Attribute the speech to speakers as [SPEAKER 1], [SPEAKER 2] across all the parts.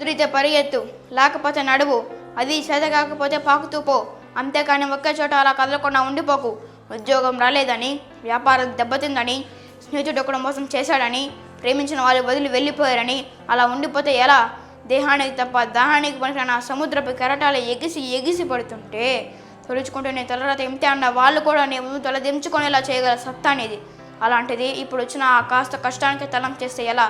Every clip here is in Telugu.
[SPEAKER 1] కుదిరితే పరిగెత్తు. లేకపోతే నడువు. అది చేత కాకపోతే పాకుతూ పో. అంతేకాని ఒకే చోట అలా కదలకుండా ఉండిపోకు. ఉద్యోగం రాలేదని వ్యాపారం దెబ్బతిందని స్నేహితుడు ఒకడు మోసం చేశాడని ప్రేమించిన వాళ్ళు వదిలి వెళ్ళిపోయారని అలా ఉండిపోతే ఎలా? దేహానికి తప్ప దాహానికి పనికిన సముద్రపు కెరటాలు ఎగిసి ఎగిసి పడుతుంటే తొలుచుకుంటే నేను తలరాత ఎంతే అన్న వాళ్ళు కూడా నేను తలదించుకునేలా చేయగల సత్తా అనేది అలాంటిది ఇప్పుడు వచ్చిన ఆ కాస్త కష్టానికి తలం చేస్తే ఎలా?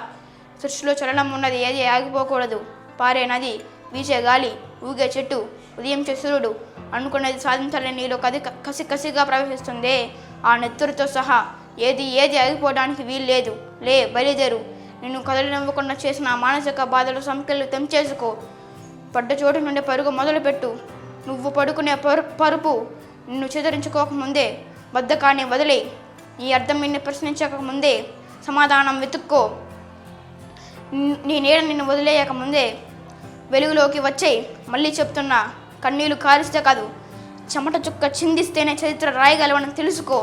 [SPEAKER 1] సృష్టిలో చలనం ఉన్నది ఏది ఆగిపోకూడదు. పారే నది వీచే గాలి ఊగే చెట్టు ఉదయం సూర్యుడు అనుకున్నది సాధించాలని నీలో కది కసి కసిగా ప్రవేశిస్తుంది ఆ నెత్తురుతో సహా ఏది ఏది ఆగిపోవడానికి వీలు లేదు లే బయలుదేరు. నిన్ను కదలనివ్వకుండా చేసిన మానసిక బాధలు సంఖ్యలు తెంచేసుకో. పడ్డ చోటు నుండి పరుగు మొదలుపెట్టు. నువ్వు పడుకునే పరు పరుపు నిన్ను చెదరించుకోకముందే. బద్ధకాన్ని వదిలే. ఈ అర్థం నిన్ను ప్రశ్నించక ముందే సమాధానం వెతుక్కో. నీ నీడ నిన్ను వదిలేయక ముందే వెలుగులోకి వచ్చాయి మళ్ళీ చెప్తున్నా కన్నీళ్ళు కారిస్తే కాదు చెమట చుక్క చిందిస్తేనే చరిత్ర రాయగలవని తెలుసుకో.